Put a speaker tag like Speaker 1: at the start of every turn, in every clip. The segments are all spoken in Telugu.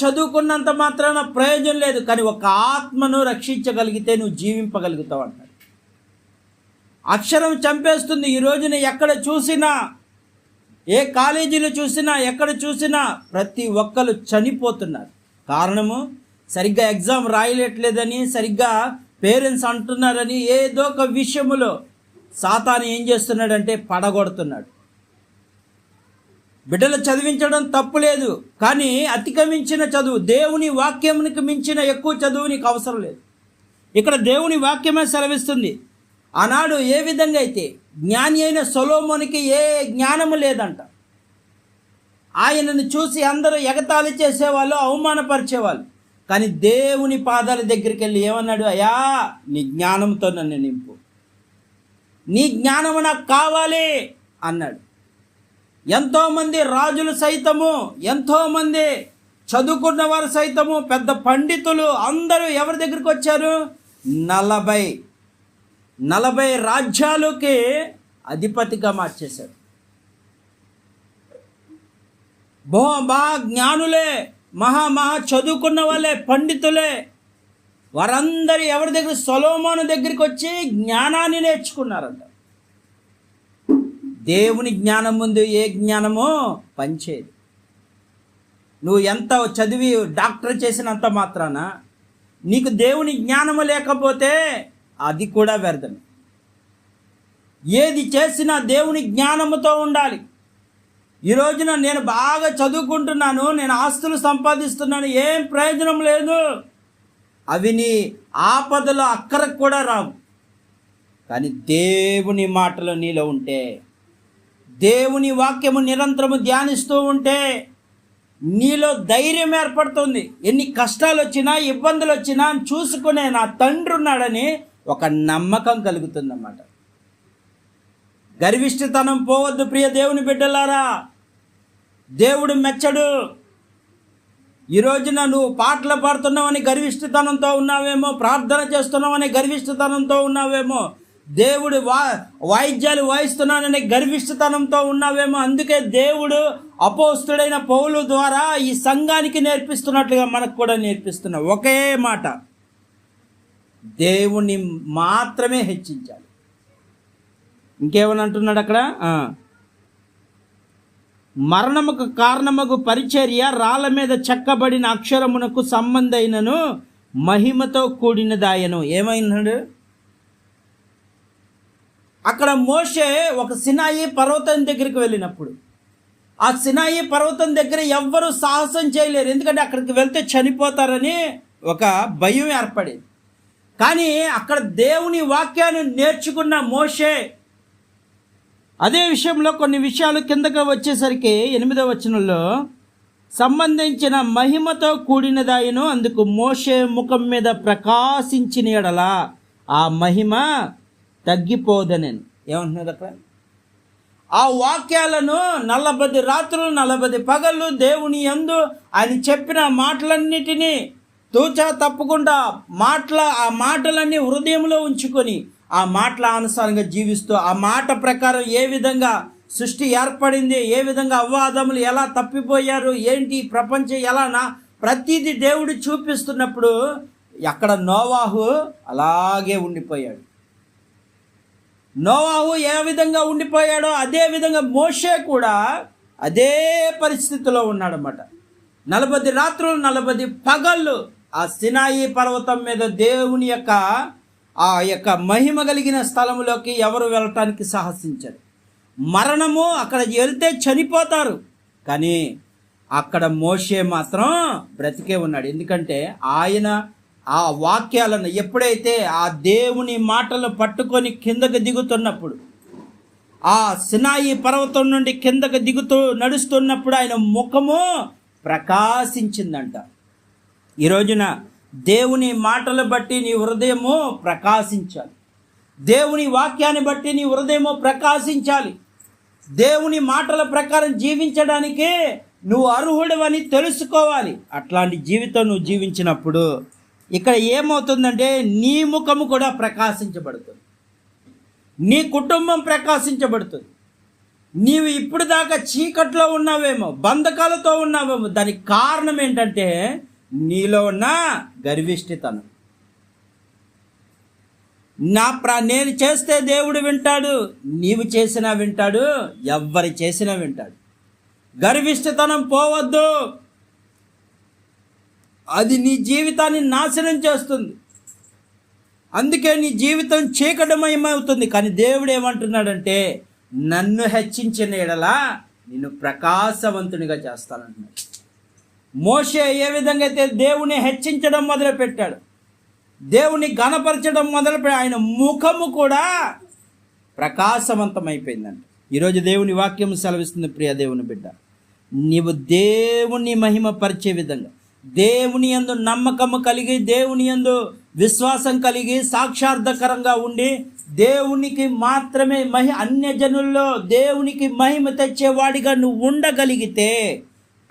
Speaker 1: చదువుకున్నంత మాత్రాన ప్రయోజనం లేదు. కానీ ఒక ఆత్మను రక్షించగలిగితే నువ్వు జీవింపగలుగుతావు అంటాడు. అక్షరం చంపేస్తుంది. ఈ రోజున ఎక్కడ చూసినా ఏ కాలేజీలో చూసినా ఎక్కడ చూసినా ప్రతి ఒక్కరు చనిపోతున్నారు. కారణము సరిగ్గా ఎగ్జామ్ రాయలేట్లేదని సరిగ్గా పేరెంట్స్ అంటున్నారని ఏదో ఒక విషయములో సాతాను ఏం చేస్తున్నాడంటే పడగొడుతున్నాడు. బిడ్డలు చదివించడం తప్పు లేదు. కానీ అతిక్రమించిన చదువు దేవుని వాక్యమునికి మించిన ఎక్కువ చదువు నీకు అవసరం లేదు. ఇక్కడ దేవుని వాక్యమే సెలవిస్తుంది. ఆనాడు ఏ విధంగా అయితే జ్ఞాని అయిన సొలోమోనికి ఏ జ్ఞానము లేదంట. ఆయనను చూసి అందరూ ఎగతాళి చేసేవాళ్ళు అవమానపరిచేవాళ్ళు. కానీ దేవుని పాదాల దగ్గరికి వెళ్ళి ఏమన్నాడు? అయ్యా నీ జ్ఞానంతో నన్ను నింపు. నీ జ్ఞానము నాకు కావాలి అన్నాడు. ఎంతోమంది రాజులు సైతము ఎంతోమంది చదువుకున్న వారు సైతము పెద్ద పండితులు అందరూ ఎవరి దగ్గరికి వచ్చారు? నలభై. నలభై రాజ్యాలకి అధిపతిగా మార్చేశాడు బో బా జ్ఞానులే మహా మహా చదువుకున్న వాళ్ళే పండితులే వారందరూ ఎవరి దగ్గర? సొలోమోను దగ్గరికి వచ్చి జ్ఞానాన్ని నేర్చుకున్నారంట. దేవుని జ్ఞానం ముందు ఏ జ్ఞానమో పనిచేయదు. నువ్వు ఎంత చదివి డాక్టర్ చేసినంత మాత్రాన నీకు దేవుని జ్ఞానము లేకపోతే అది కూడా వ్యర్థమే. ఏది చేసినా దేవుని జ్ఞానముతో ఉండాలి. ఈ రోజున నేను బాగా చదువుకుంటున్నాను నేను ఆస్తులు సంపాదిస్తున్నాను ఏం ప్రయోజనం లేదు. అవి నీ ఆపదలో అక్కరకు కూడా రావు. కానీ దేవుని మాటలు నీలో ఉంటే దేవుని వాక్యము నిరంతరము ధ్యానిస్తూ ఉంటే నీలో ధైర్యం ఏర్పడుతుంది. ఎన్ని కష్టాలు వచ్చినా ఇబ్బందులు వచ్చినా చూసుకునే నా తండ్రి ఉన్నాడని ఒక నమ్మకం కలుగుతుందన్నమాట. గర్విష్ఠతనం పోవద్దు ప్రియ దేవుని బిడ్డలారా. దేవుడు మెచ్చడు. ఈరోజున నువ్వు పాటలు పాడుతున్నావని గర్విష్ఠతనంతో ఉన్నావేమో ప్రార్థన చేస్తున్నావని గర్విష్ఠతనంతో ఉన్నావేమో దేవుడు వా వాయిద్యాలు వాయిస్తున్నానని గర్విష్ఠతనంతో ఉన్నావేమో అందుకే దేవుడు అపోస్తుడైన పౌలు ద్వారా ఈ సంఘానికి నేర్పిస్తున్నట్లుగా మనకు కూడా నేర్పిస్తున్నా ఒకే మాట. దేవుణ్ణి మాత్రమే హెచ్చించాలి. ఇంకేమని అంటున్నాడు అక్కడ మరణముకు కారణముకు పరిచర్య రాళ్ళ మీద చెక్కబడిన అక్షరమునకు సంబంధైనను మహిమతో కూడినదాయను. ఏమైనాడు అక్కడ మోషే ఒక సినాయి పర్వతం దగ్గరికి వెళ్ళినప్పుడు. ఆ సినాయి పర్వతం దగ్గర ఎవ్వరూ సాహసం చేయలేరు. ఎందుకంటే అక్కడికి వెళ్తే చనిపోతారని ఒక భయం ఏర్పడేది. కానీ అక్కడ దేవుని వాక్యాన్ని నేర్చుకున్న మోషే అదే విషయంలో కొన్ని విషయాలు కిందకు వచ్చేసరికి ఎనిమిదవ వచనంలో సంబంధించిన మహిమతో కూడినదాయను అందుకు మోషే ముఖం మీద ప్రకాశించిన ఎడల ఆ మహిమ తగ్గిపోదనని. ఏమంటున్నారు అక్కడ? ఆ వాక్యాలను నలభై రాత్రులు నలభై పగళ్ళు దేవుని యందు ఆయన చెప్పిన మాటలన్నిటినీ తూచా తప్పకుండా మాటల ఆ మాటలన్నీ హృదయంలో ఉంచుకొని ఆ మాటల అనుసారంగా జీవిస్తూ ఆ మాట ప్రకారం ఏ విధంగా సృష్టి ఏర్పడింది ఏ విధంగా అవ్వాదములు ఎలా తప్పిపోయారు ఏంటి ప్రపంచం ఎలానా ప్రతిదీ దేవుడు చూపిస్తున్నప్పుడు ఎక్కడ నోవాహు అలాగే ఉండిపోయాడు. నోవాహు ఏ విధంగా ఉండిపోయాడో అదే విధంగా మోషే కూడా అదే పరిస్థితిలో ఉన్నాడన్నమాట. నలభై రాత్రులు నలభై పగళ్ళు ఆ సినాయి పర్వతం మీద దేవుని యొక్క ఆ యొక్క మహిమ కలిగిన స్థలంలోకి ఎవరు వెళ్ళటానికి సాహసించరు. మరణము అక్కడ వెళ్తే చనిపోతారు. కానీ అక్కడ మోషే మాత్రం బ్రతికే ఉన్నాడు. ఎందుకంటే ఆయన ఆ వాక్యాలను ఎప్పుడైతే ఆ దేవుని మాటలు పట్టుకొని కిందకు దిగుతున్నప్పుడు ఆ సినాయి పర్వతం నుండి కిందకు దిగుతూ నడుస్తున్నప్పుడు ఆయన ముఖము ప్రకాశించిందంట. ఈ రోజున దేవుని మాటలు బట్టి నీ హృదయము ప్రకాశించాలి. దేవుని వాక్యాన్ని బట్టి నీ హృదయము ప్రకాశించాలి. దేవుని మాటల ప్రకారం జీవించడానికి నువ్వు అర్హుడవని తెలుసుకోవాలి. అట్లాంటి జీవితం నువ్వు జీవించినప్పుడు ఇక్కడ ఏమవుతుందంటే నీ ముఖము కూడా ప్రకాశించబడుతుంది. నీ కుటుంబం ప్రకాశించబడుతుంది. నీవు ఇప్పుడు దాకా చీకట్లో ఉన్నావేమో బంధకాలతో ఉన్నావేమో దానికి కారణం ఏంటంటే నీలో ఉన్న గర్విష్ఠితనం. నా ప్రా నేను చేస్తే దేవుడు వింటాడు నీవు చేసినా వింటాడు ఎవ్వరి చేసినా వింటాడు. గర్విష్ఠతనం పోవద్దు. అది నీ జీవితాన్ని నాశనం చేస్తుంది. అందుకే నీ జీవితం చీకటమయమవుతుంది. కానీ దేవుడు ఏమంటున్నాడంటే నన్ను హెచ్చించిన ఎడలా నిన్ను ప్రకాశవంతునిగా చేస్తానంటున్నాడు. మోషే ఏ విధంగా అయితే దేవుని హెచ్చించడం మొదలుపెట్టాడు దేవుని గణపరచడం మొదలుపెట్టి ఆయన ముఖము కూడా ప్రకాశవంతమైపోయిందంట. ఈరోజు దేవుని వాక్యం సెలవిస్తుంది ప్రియ దేవుని బిడ్డ. నీవు దేవుని మహిమపరిచే విధంగా దేవుని యందు నమ్మకము కలిగి దేవుని యందు విశ్వాసం కలిగి సాక్షార్థకరంగా ఉండి దేవునికి మాత్రమే మహి అన్యజనుల్లో దేవునికి మహిమ తెచ్చేవాడిగా నువ్వు ఉండగలిగితే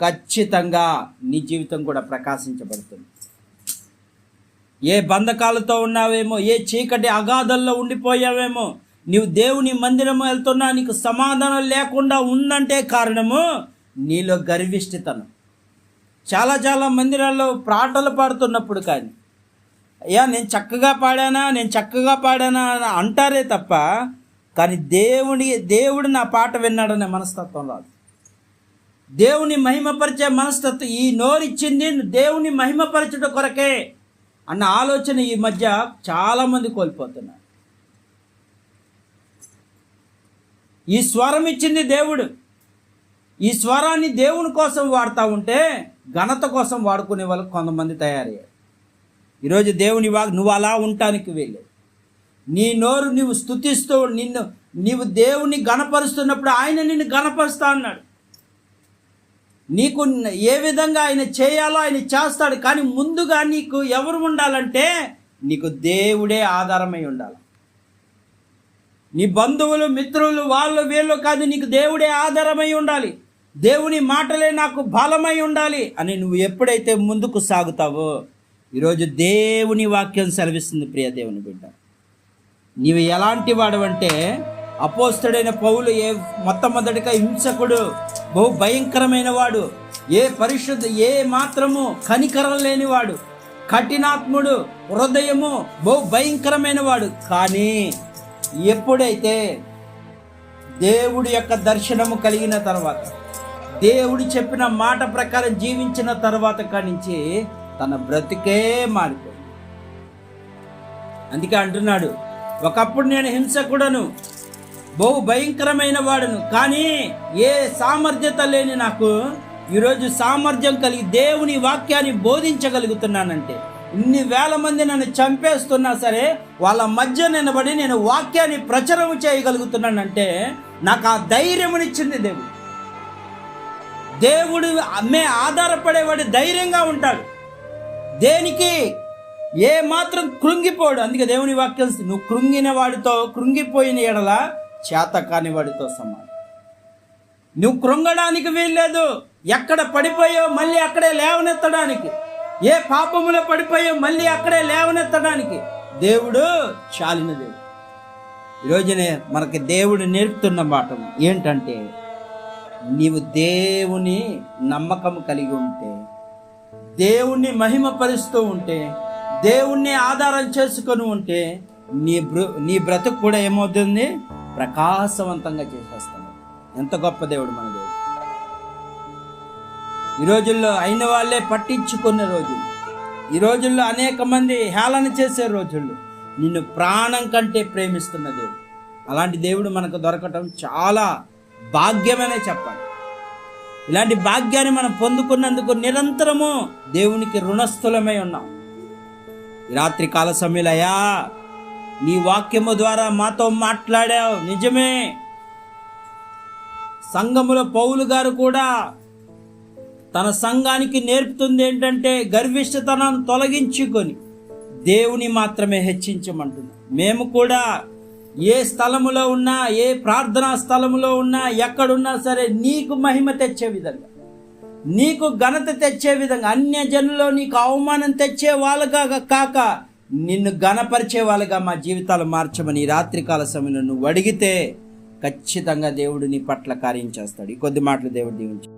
Speaker 1: ఖచ్చితంగా నీ జీవితం కూడా ప్రకాశించబడుతుంది. ఏ బంధకాలతో ఉన్నావేమో ఏ చీకటి అగాధల్లో ఉండిపోయావేమో నీవు దేవుని మందిరం వెళ్తున్నా నీకు సమాధానం లేకుండా ఉందంటే కారణము నీలో గర్విష్ఠితనం. చాలా చాలా మందిరాల్లో పాటలు పాడుతున్నప్పుడు కానీ అయ్యా నేను చక్కగా పాడానా నేను చక్కగా పాడానా అని అంటారే తప్ప కానీ దేవుని దేవుడు నా పాట విన్నాడనే మనస్తత్వం రాదు. దేవుని మహిమపరిచే మనస్తత్వం ఈ నోరిచ్చింది దేవుని మహిమపరచుట కొరకే అన్న ఆలోచన ఈ మధ్య చాలామంది కోల్పోతున్నారు. ఈ స్వరం ఇచ్చింది దేవుడు. ఈ స్వరాన్ని దేవుని కోసం వాడుతూ ఉంటే ఘనత కోసం వాడుకునే వాళ్ళు కొంతమంది తయారయ్యారు. ఈరోజు దేవుని వా నువ్వు అలా ఉండటానికి వెళ్ళే. నీ నోరు నీవు స్థుతిస్తూ నిన్ను నీవు దేవుని గణపరుస్తున్నప్పుడు ఆయన నిన్ను గణపరుస్తా అన్నాడు. నీకు ఏ విధంగా ఆయన చేయాలో ఆయన చేస్తాడు కానీ ముందుగా నీకు ఎవరు ఉండాలంటే నీకు దేవుడే ఆధారమై ఉండాలి. నీ బంధువులు మిత్రులు వాళ్ళు వీళ్ళు కాదు నీకు దేవుడే ఆధారమై ఉండాలి. దేవుని మాటలే నాకు బలమై ఉండాలి అని నువ్వు ఎప్పుడైతే ముందుకు సాగుతావో ఈరోజు దేవుని వాక్యం సెలవిస్తుంది ప్రియ దేవుని బిడ్డ. నీవు ఎలాంటి వాడవంటే అపోస్తుడైన పౌలు ఏ మొట్టమొదటిగా హింసకుడు బహు భయంకరమైన వాడు ఏ పరిశుద్ధ ఏ మాత్రము కనికరం లేనివాడు కఠినాత్ముడు హృదయము బహు భయంకరమైన వాడు. కానీ ఎప్పుడైతే దేవుడి యొక్క దర్శనము కలిగిన తర్వాత దేవుడు చెప్పిన మాట ప్రకారం జీవించిన తర్వాత కానించి తన బ్రతికే మారిపోయింది. అందుకే అంటున్నాడు ఒకప్పుడు నేను హింసకుడను బహు భయంకరమైన వాడును కానీ ఏ సామర్థ్యత లేని నాకు ఈరోజు సామర్థ్యం కలిగి దేవుని వాక్యాన్ని బోధించగలుగుతున్నానంటే ఇన్ని వేల మంది నన్ను చంపేస్తున్నా సరే వాళ్ళ మధ్య నిలబడి నేను వాక్యాన్ని ప్రచారం చేయగలుగుతున్నానంటే నాకు ఆ ధైర్యమునిచ్చింది దేవుడు. దేవుడు అమ్మే ఆధారపడేవాడు ధైర్యంగా ఉంటాడు. దేనికి? ఏ మాత్రం కృంగిపోడు. అందుకే దేవుని వాక్యం నువ్వు కృంగిన వాడితో కృంగిపోయిన ఎడల చేత కాని వాడితో సమానం. నువ్వు కృంగడానికి వీల్లేదు. ఎక్కడ పడిపోయో మళ్ళీ అక్కడే లేవనెత్తడానికి. ఏ పాపములో పడిపోయో మళ్ళీ అక్కడే లేవనెత్తడానికి. దేవుడు చాలిన దేవుడు. ఈరోజునే మనకి దేవుడు నేర్పుతున్న మాట ఏంటంటే నీవు దేవుని నమ్మకం కలిగి ఉంటే దేవుణ్ణి మహిమపరుస్తూ ఉంటే దేవుణ్ణి ఆధారం చేసుకొని ఉంటే నీ బ్ర నీ బ్రతుకు కూడా ఏమవుతుంది? ప్రకాశవంతంగా చేసేస్తాడు ఎంత గొప్ప దేవుడు మన దేవుడు. ఈ రోజుల్లో అయిన వాళ్ళే పట్టించుకున్న రోజులు. ఈ రోజుల్లో అనేక మంది హేళన చేసే రోజుల్లో నిన్ను ప్రాణం కంటే ప్రేమిస్తున్న దేవుడు. అలాంటి దేవుడు మనకు దొరకటం చాలా భాగ్యమనే చెప్పాలి. ఇలాంటి భాగ్యాన్ని మనం పొందుకున్నందుకు నిరంతరము దేవునికి రుణస్థులమై ఉన్నాం. రాత్రి కాల సమయంలో నీ వాక్యము ద్వారా మాతో మాట్లాడావు. నిజమే. సంఘములో పౌలు గారు కూడా తన సంఘానికి నేర్పుతుంది ఏంటంటే గర్విష్టతనం తొలగించుకొని దేవుని మాత్రమే హెచ్చించమంటున్నాం మేము కూడా ఏ స్థలములో ఉన్నా ఏ ప్రార్థనా స్థలములో ఉన్నా ఎక్కడున్నా సరే నీకు మహిమ తెచ్చే విధంగా. నీకు ఘనత తెచ్చే విధంగా అన్య జనులో నీకు అవమానం తెచ్చే వాళ్ళగా కాక నిన్ను ఘనపరిచే వాళ్ళగా మా జీవితాలు మార్చమని రాత్రికాల సమయంలో నువ్వు అడిగితే ఖచ్చితంగా దేవుడు నీ పట్ల కార్యం చేస్తాడు. ఈ కొద్ది మాటలు దేవుడు దీవించి.